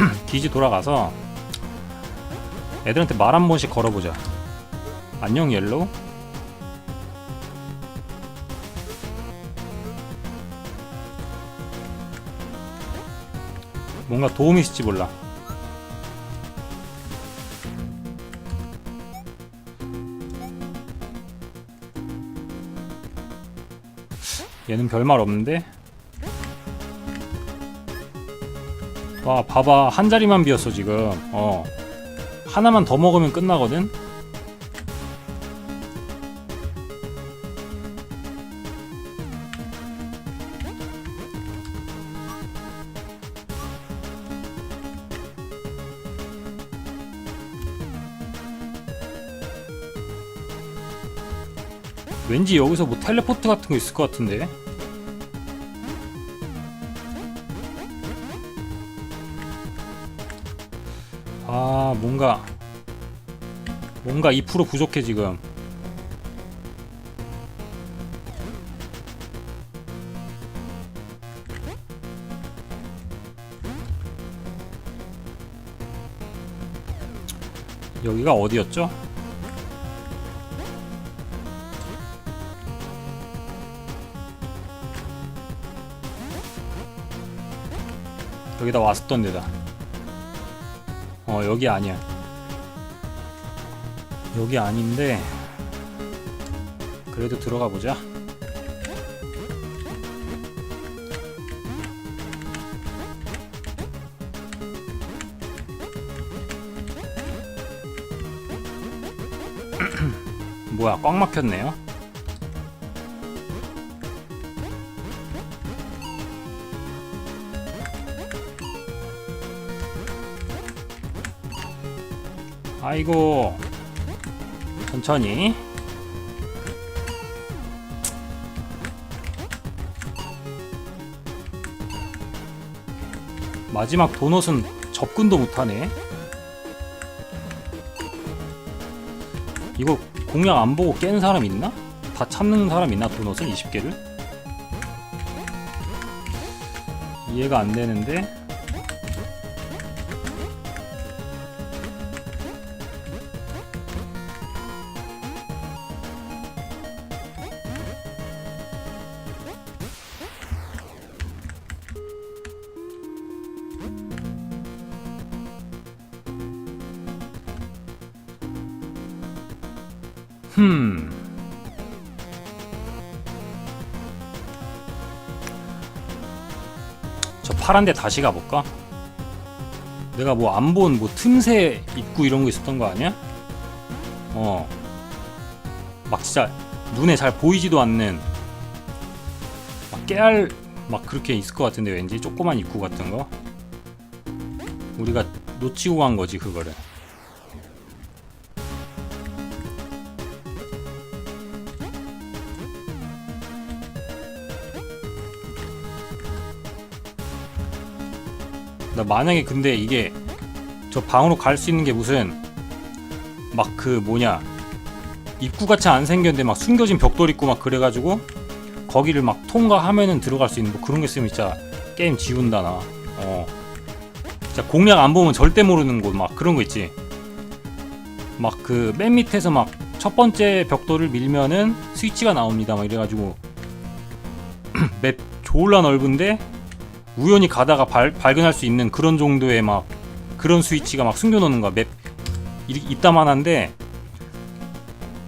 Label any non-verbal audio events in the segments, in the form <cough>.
<clears throat> 기지 돌아가서 애들한테 말 한 번씩 걸어보자. 안녕 옐로우. 뭔가 도움이 있을지 몰라. 얘는 별말 없는데? 와 봐봐. 한 자리만 비었어 지금. 어. 하나만 더 먹으면 끝나거든? 왠지 여기서 뭐 텔레포트 같은 거 있을 것 같은데 뭔가 뭔가 2% 부족해 지금. 여기가 어디였죠? 여기다 왔었던 데다. 어 여기 아니야 여기 아닌데 그래도 들어가 보자. <clears throat> 뭐야 꽉 막혔네요. 아이고 천천히 마지막 도넛은 접근도 못하네 이거 공략 안 보고 깬 사람 있나? 다 참는 사람 있나 도넛을 20개를? 이해가 안 되는데 흠. 저 파란 데 다시 가볼까? 내가 뭐 안 본 뭐 틈새 입구 이런 거 있었던 거 아니야? 어. 막 진짜 눈에 잘 보이지도 않는 막 깨알 막 그렇게 있을 것 같은데 왠지 조그만 입구 같은 거 우리가 놓치고 간 거지 그거를 만약에 근데 이게 저 방으로 갈 수 있는 게 무슨 막 그 뭐냐 입구 같이 안 생겼는데 막 숨겨진 벽돌 있고 막 그래가지고 거기를 막 통과하면은 들어갈 수 있는 뭐 그런 게 있으면 진짜 게임 지운다 나. 어. 진짜 공략 안 보면 절대 모르는 곳 막 그런 거 있지. 막 그 맨 밑에서 막 첫 번째 벽돌을 밀면은 스위치가 나옵니다. 막 이래가지고 <clears throat> 맵 졸라 넓은데 우연히 가다가 발, 발견할 수 있는 그런 정도의 막 그런 스위치가 막 숨겨놓는 거야 맵. 이- 이따만한데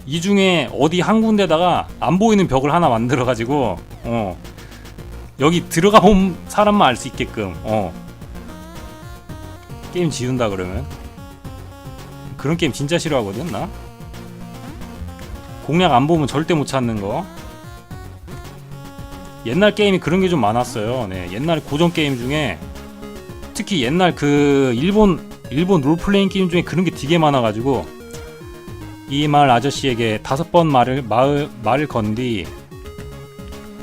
이 중에 어디 한 군데다가 안 보이는 벽을 하나 만들어 가지고 어 여기 들어가 본 사람만 알 수 있게끔 어. 게임 지운다 그러면. 그런 게임 진짜 싫어하거든 나. 공략 안 보면 절대 못 찾는 거 옛날 게임이 그런 게 좀 많았어요. 네, 옛날 고전 게임 중에 특히 옛날 그 일본 일본 롤플레잉 게임 중에 그런 게 되게 많아가지고 이 마을 아저씨에게 다섯 번 말을 마을 말을 건뒤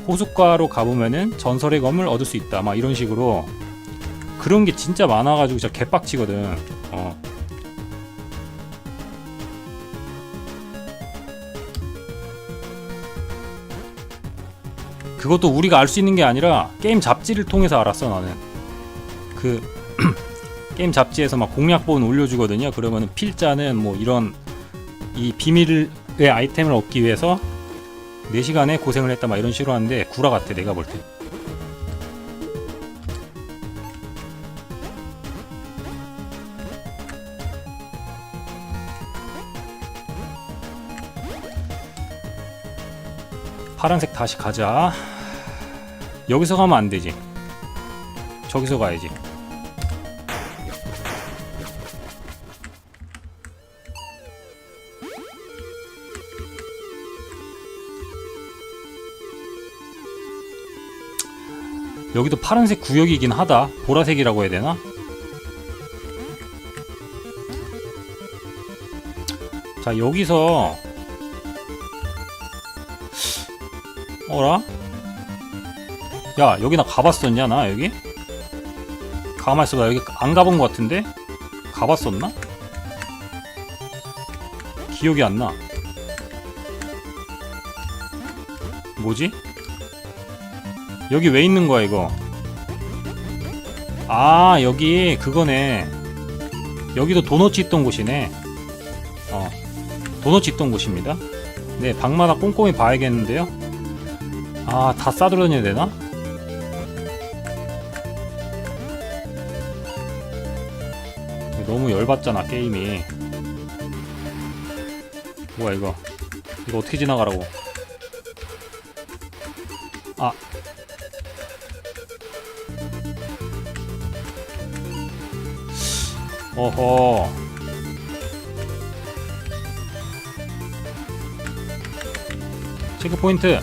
호숫가로 가보면은 전설의 검을 얻을 수 있다. 막 이런 식으로 그런 게 진짜 많아가지고 진짜 개빡치거든. 어. 그것도 우리가 알 수 있는 게 아니라 게임 잡지를 통해서 알았어 나는 그 <clears throat> 게임 잡지에서 막 공략본 올려주거든요. 그러면 필자는 뭐 이런 이 비밀의 아이템을 얻기 위해서 4시간에 고생을 했다 막 이런 식으로 하는데 구라 같아 내가 볼 때. 파란색 다시 가자. 여기서 가면 안 되지. 저기서 가야지. 여기도 파란색 구역이긴 하다. 보라색이라고 해야 되나? 자, 여기서 어라? 야, 여기 나 가봤었냐, 나 여기? 가만 있어봐, 여기 안 가본 것 같은데? 가봤었나? 기억이 안 나. 뭐지? 여기 왜 있는 거야, 이거? 아, 여기 그거네. 여기도 도너츠 있던 곳이네. 어, 도너츠 있던 곳입니다. 네, 방마다 꼼꼼히 봐야겠는데요. 아, 다 싸돌아다녀야 되나? 너무 열받잖아, 게임이. 뭐야, 이거. 이거 어떻게 지나가라고. 아. 어허. 체크 포인트.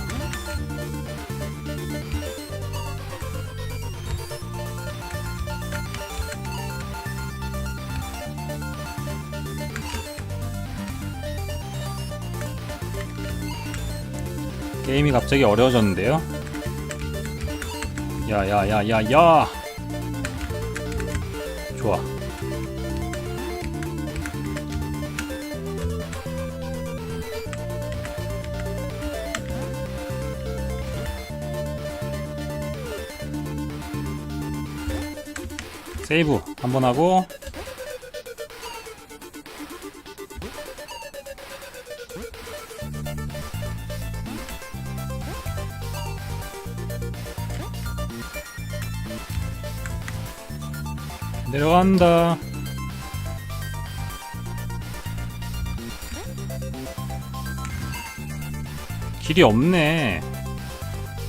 게임이 갑자기 어려워졌는데요. 야야야야야. 좋아. 세이브 한번 하고 내려간다. 길이 없네.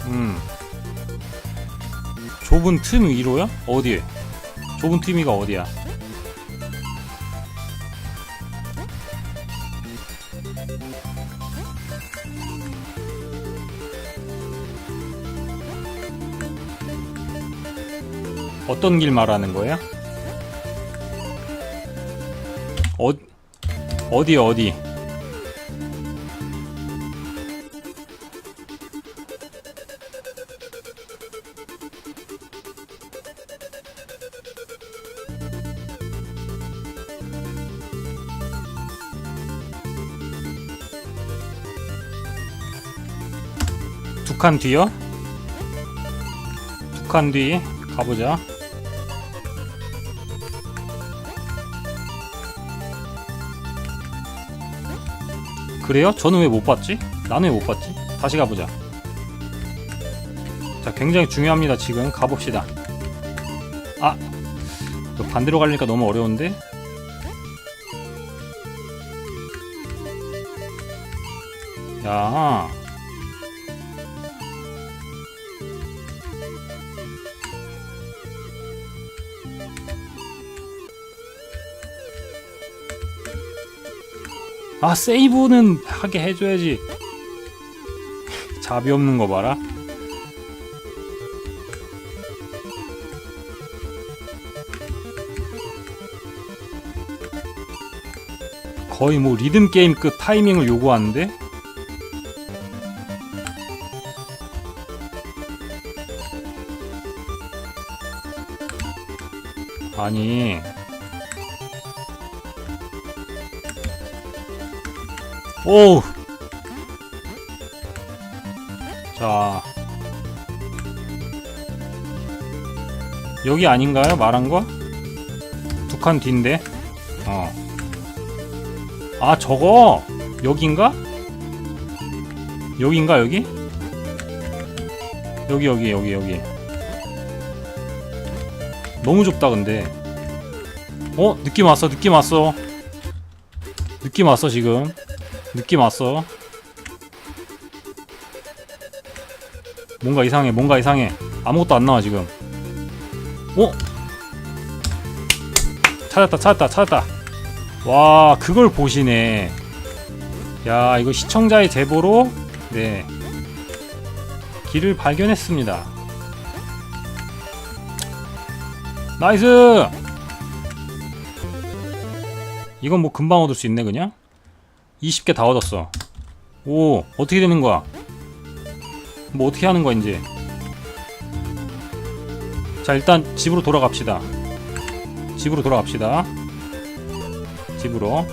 음. 좁은 틈 위로야? 어디에? 좁은 틈이가 어디야? 어떤 길 말하는 거야? 어디 어디? 두 칸 뒤요? 두 칸 뒤 가보자. 그래요? 저는 왜 못 봤지? 나는 왜 못 봤지? 다시 가보자. 자, 굉장히 중요합니다. 지금 가봅시다. 아, 또 반대로 가려니까 너무 어려운데? 야, 아 세이브는 하게 해줘야지. 잡이 없는 거 봐라. 거의 뭐 리듬 게임급 타이밍을 요구하는데? 아니 오우 자 여기 아닌가요 말한 거? 두 칸 뒤인데 어. 아 저거 여긴가? 여긴가 여기? 여기 여기 여기 여기 너무 좁다 근데 어? 느낌 왔어 느낌 왔어 느낌 왔어 지금 느낌 왔어. 뭔가 이상해 뭔가 이상해. 아무것도 안 나와 지금. 어? 찾았다 찾았다 찾았다. 와 그걸 보시네. 야 이거 시청자의 제보로 네. 길을 발견했습니다. 나이스! 이건 뭐 금방 얻을 수 있네 그냥 20개 다 얻었어. 오 어떻게 되는 거야? 뭐 어떻게 하는 거야 이제? 자 일단 집으로 돌아갑시다. 집으로 돌아갑시다. 집으로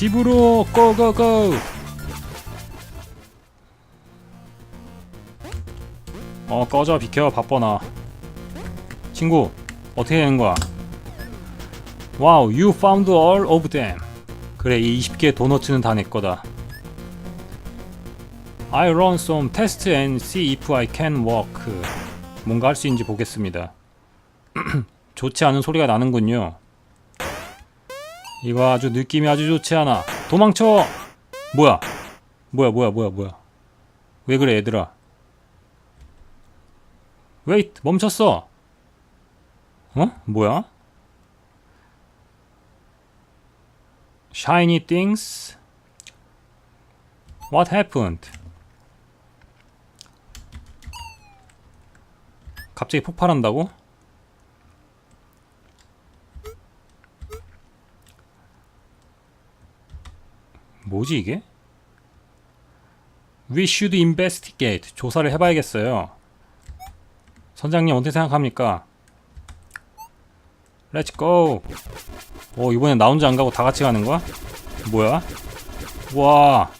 집으로 고고고. 어 꺼져 비켜 바빠 나 친구 어떻게 되는 거야? 와우 you found all of them. 그래 이 20개 도너츠는 다 내 거다. I run some tests and see if I can walk. 뭔가 할 수 있는지 보겠습니다. <clears throat> 좋지 않은 소리가 나는군요 이거 아주 느낌이 아주 좋지 않아 도망쳐 뭐야 뭐야 뭐야 뭐야 뭐야 왜 그래 얘들아 웨이트 멈췄어 어? 뭐야? Shiny things What happened? 갑자기 폭발한다고? 뭐지 이게? We should investigate. 조사를 해봐야겠어요. 선장님 어떻게 생각합니까? Let's go. 오 이번엔 나 혼자 안 가고 다 같이 가는 거야? 뭐야? 와.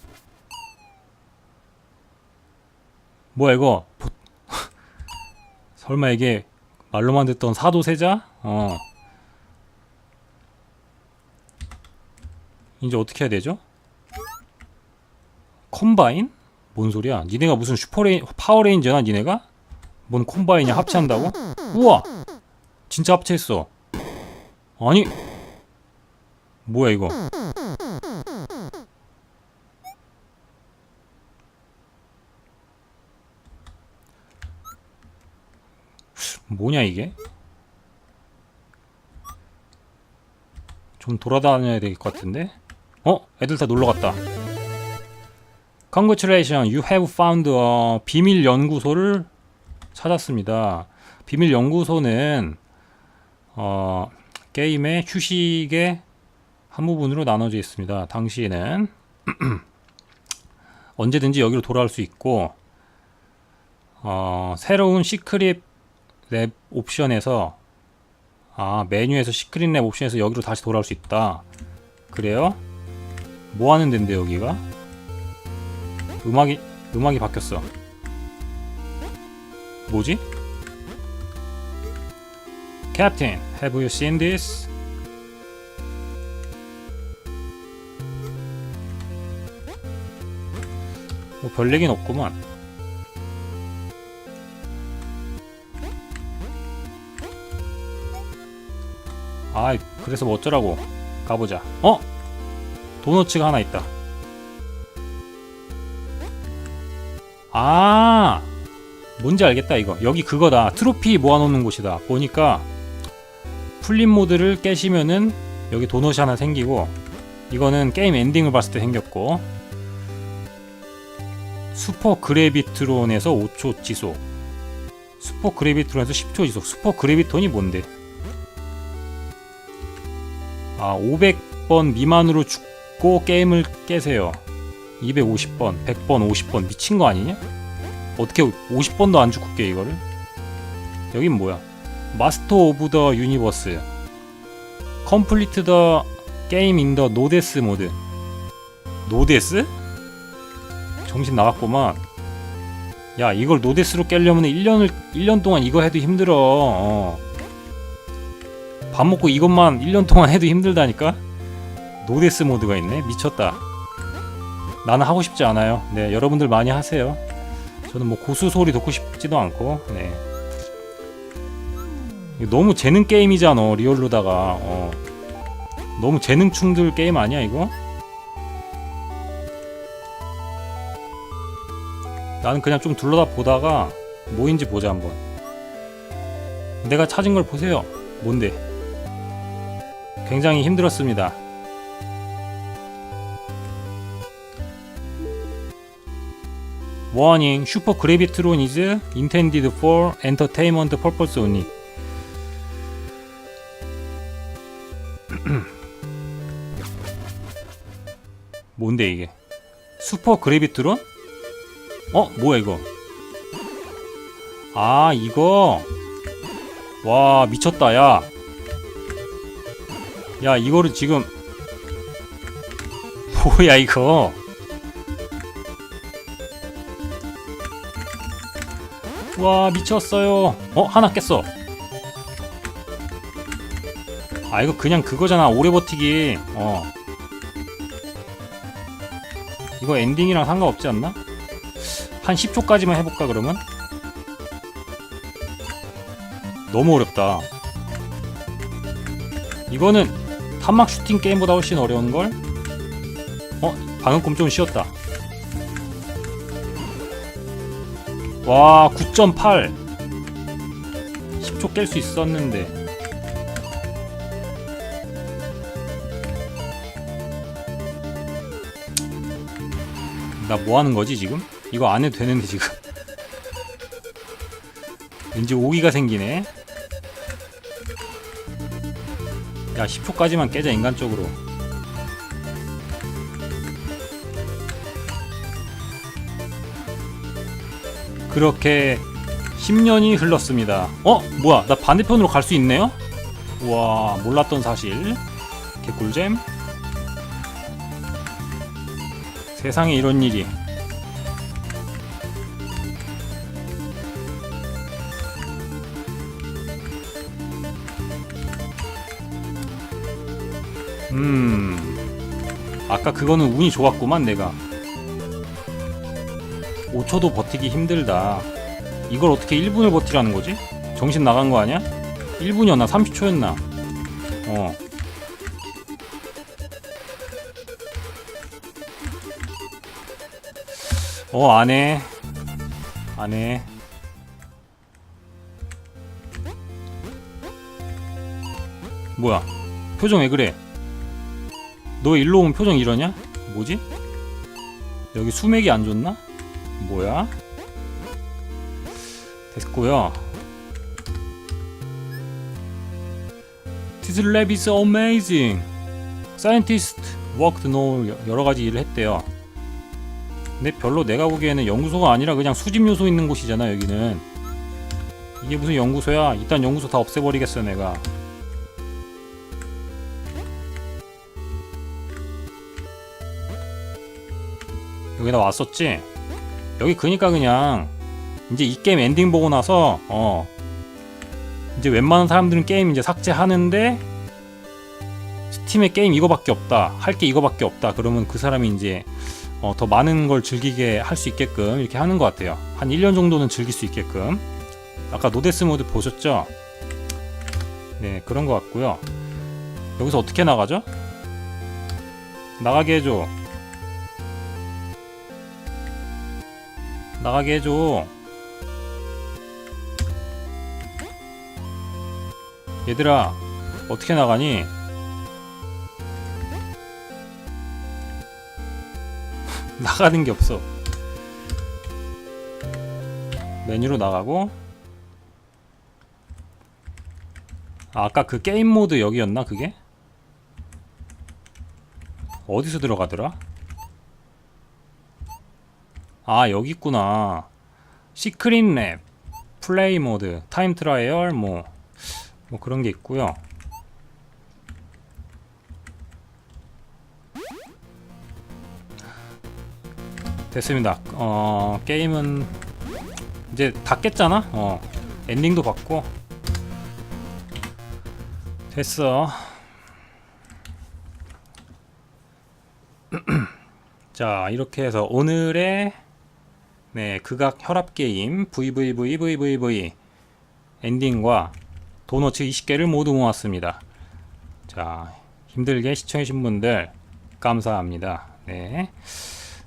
뭐야 이거? 보- <laughs> 설마 이게 말로만 듣던 사도세자? 어. 이제 어떻게 해야 되죠? 컴바인? 뭔 소리야? 니네가 무슨 슈퍼레인 파워레인저나 니네가? 뭔 콤바인이야 합체한다고? 우와! 진짜 합체했어. 아니 뭐야 이거? 뭐냐 이게? 좀 돌아다녀야 될 것 같은데? 어? 애들 다 놀러 갔다. Congratulations, you have found a 비밀 연구소를 찾았습니다. 비밀 연구소는 어, 게임의 휴식의 한 부분으로 나눠져 있습니다. 당시에는 <clears throat> 언제든지 여기로 돌아올 수 있고 어, 새로운 시크릿 랩 옵션에서 아 메뉴에서 시크릿 랩 옵션에서 여기로 다시 돌아올 수 있다. 그래요? 뭐 하는 데인데 여기가? 음악이 음악이 바뀌었어. 뭐지? Captain, have you seen this? 뭐 별 얘기는 없구만. 아, 그래서 뭐 어쩌라고. 가보자. 어? 도너츠가 하나 있다. 아, 뭔지 알겠다 이거. 여기 그거다. 트로피 모아놓는 곳이다. 보니까 풀림 모드를 깨시면은 여기 도넛이 하나 생기고 이거는 게임 엔딩을 봤을 때 생겼고 슈퍼 그래비트론에서 5초 지속 슈퍼 그래비트론에서 10초 지속 슈퍼 그래비톤이 뭔데 아 500번 미만으로 죽고 게임을 깨세요 250번 100번 50번 미친 거 아니냐 어떻게 50번도 안 죽을게 이거를? 여긴 뭐야? 마스터 오브 더 유니버스 컴플리트 더 게임 인 더 노데스 모드 노데스? 정신 나갔구만. 야 이걸 노데스로 깨려면 1년을 1년 동안 이거 해도 힘들어. 어. 밥 먹고 이것만 1년 동안 해도 힘들다니까? 노데스 모드가 있네. 미쳤다 나는 하고 싶지 않아요. 네 여러분들 많이 하세요. 저는 뭐 고수 소리 듣고 싶지도 않고 네. 너무 재능 게임이잖아 리얼로다가. 어. 너무 재능충들 게임 아니야 이거? 나는 그냥 좀 둘러다 보다가 뭐인지 보자 한번. 내가 찾은 걸 보세요. 뭔데? 굉장히 힘들었습니다 Warning: Super Gravitron is intended for entertainment purpose only. 뭔데 이게? 슈퍼 그래비트론? 어? 뭐야 이거? 아 이거 와 미쳤다 야. 야 이거를 지금 뭐야 이거? 와 미쳤어요. 어 하나 깼어. 아 이거 그냥 그거잖아 오래 버티기. 어. 이거 엔딩이랑 상관없지 않나? 한 10초까지만 해볼까 그러면? 너무 어렵다. 이거는 탄막 슈팅 게임보다 훨씬 어려운 걸? 어 방금 꿈 좀 쉬었다. 와 9.8 10초 깰 수 있었는데. 나 뭐하는 거지 지금? 이거 안 해도 되는데 지금. <laughs> 왠지 오기가 생기네. 야 10초까지만 깨자 인간적으로 그렇게 10년이 흘렀습니다. 어? 뭐야? 나 반대편으로 갈 수 있네요? 와, 몰랐던 사실. 개꿀잼. 세상에 이런 일이. 음. 아까 그거는 운이 좋았구만, 내가. 5초도 버티기 힘들다. 이걸 어떻게 1분을 버티라는 거지? 정신 나간 거 아니야? 1분이었나? 30초였나? 어. 어, 안 해. 안 해. 뭐야? 표정 왜 그래? 너 일로 오면 표정 이러냐? 뭐지? 여기 수맥이 안 좋나? 뭐야? 됐고요. This lab is amazing. Scientists worked no 여러 가지 일을 했대요. 근데 별로 내가 보기에는 연구소가 아니라 그냥 수집 요소 있는 곳이잖아 여기는. 이게 무슨 연구소야? 일단 연구소 다 없애버리겠어 내가. 여기다 왔었지? 여기 그니까 그냥 이제 이 게임 엔딩 보고 나서 어 이제 웬만한 사람들은 게임 이제 삭제하는데 스팀에 게임 이거밖에 없다 할 게 이거밖에 없다 그러면 그 사람이 이제 어, 더 많은 걸 즐기게 할 수 있게끔 이렇게 하는 것 같아요 한 1년 정도는 즐길 수 있게끔 아까 노데스 모드 보셨죠? 네 그런 것 같고요 여기서 어떻게 나가죠? 나가게 해줘 나가게 해줘. 얘들아, 어떻게 나가니? <laughs> 나가는 게 없어. 메뉴로 나가고. 아, 아까 그 게임 모드 여기였나, 그게? 어디서 들어가더라? 아 여기 있구나 시크릿 랩, 플레이 모드, 타임 트라이얼 뭐, 뭐 그런 게 있고요. 됐습니다. 어, 게임은 이제 다 깼잖아. 어, 엔딩도 봤고 됐어. <clears throat> 자, 이렇게 해서 오늘의 네, 극악 혈압 게임 VVVVVV 엔딩과 도너츠 20개를 모두 모았습니다. 자, 힘들게 시청해주신 분들 감사합니다. 네.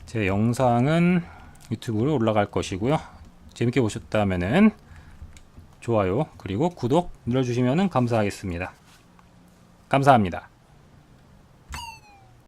제 영상은 유튜브로 올라갈 것이고요. 재밌게 보셨다면은 좋아요 그리고 구독 눌러주시면 감사하겠습니다. 감사합니다.